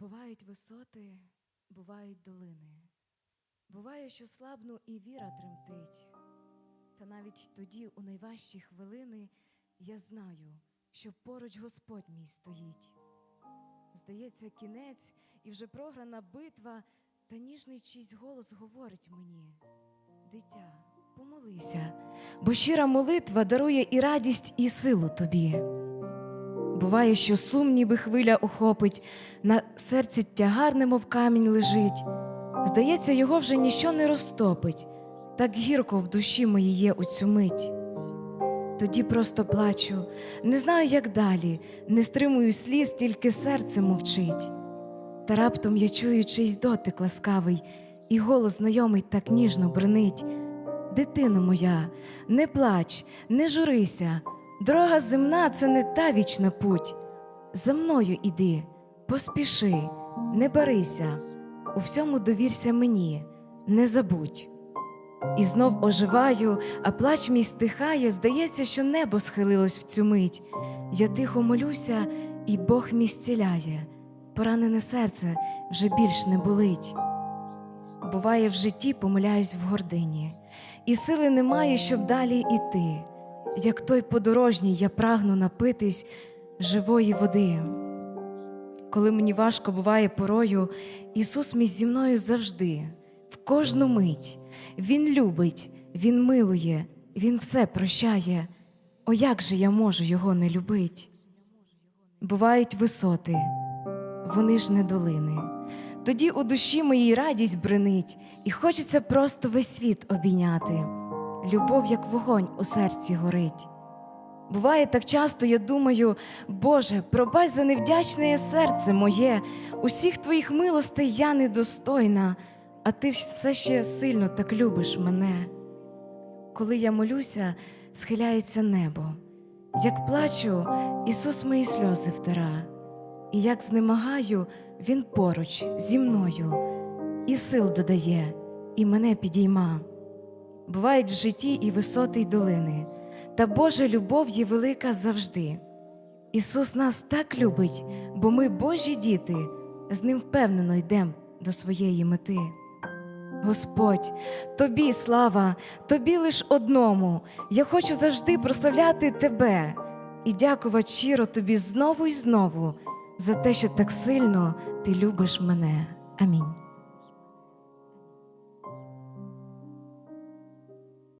Бувають висоти, бувають долини. Буває, що слабну і віра тремтить. Та навіть тоді, у найважчі хвилини, я знаю, що поруч Господь мій стоїть. Здається, кінець і вже програна битва, та ніжний чийсь голос говорить мені: Дитя, помолися, бо щира молитва дарує і радість, і силу тобі. Буває, що сум ніби хвиля охопить, на серці тягар, немов камінь лежить. Здається, його вже ніщо не розтопить, так гірко в душі моїй є у цю мить. Тоді просто плачу, не знаю, як далі, не стримую сліз, тільки серце мовчить. Та раптом я чую чийсь дотик ласкавий, і голос знайомий так ніжно бренить. Дитино моя, не плач, не журися, дорога земна це не та вічна путь. За мною іди, поспіши, не барися, у всьому довірся мені, не забудь. І знов оживаю, а плач мій стихає, здається, що небо схилилось в цю мить. Я тихо молюся, і Бог мій зціляє, поранене серце вже більш не болить. Буває, в житті помиляюсь в гордині, і сили немає, щоб далі іти. Як той подорожній, я прагну напитись живої води. Коли мені важко буває порою, Ісус мій зі мною завжди, в кожну мить. Він любить, Він милує, Він все прощає. О, як же я можу його не любить? Бувають висоти, вони ж не долини. Тоді у душі моїй радість бренить, і хочеться просто весь світ обійняти. Любов, як вогонь у серці горить. Буває так часто, я думаю, Боже, пробач за невдячне серце моє, усіх твоїх милостей я недостойна, а ти все ще сильно так любиш мене. Коли я молюся, схиляється небо. Як плачу, Ісус мої сльози втира, і як знемагаю, Він поруч зі мною, і сил додає, і мене підійма. Бувають в житті і висоти, й долини, та Божа любов є велика завжди. Ісус нас так любить, бо ми Божі діти, з ним впевнено йдемо до своєї мети. Господь, тобі слава, тобі лиш одному. Я хочу завжди прославляти тебе і дякувати щиро тобі знову і знову за те, що так сильно ти любиш мене. Амінь.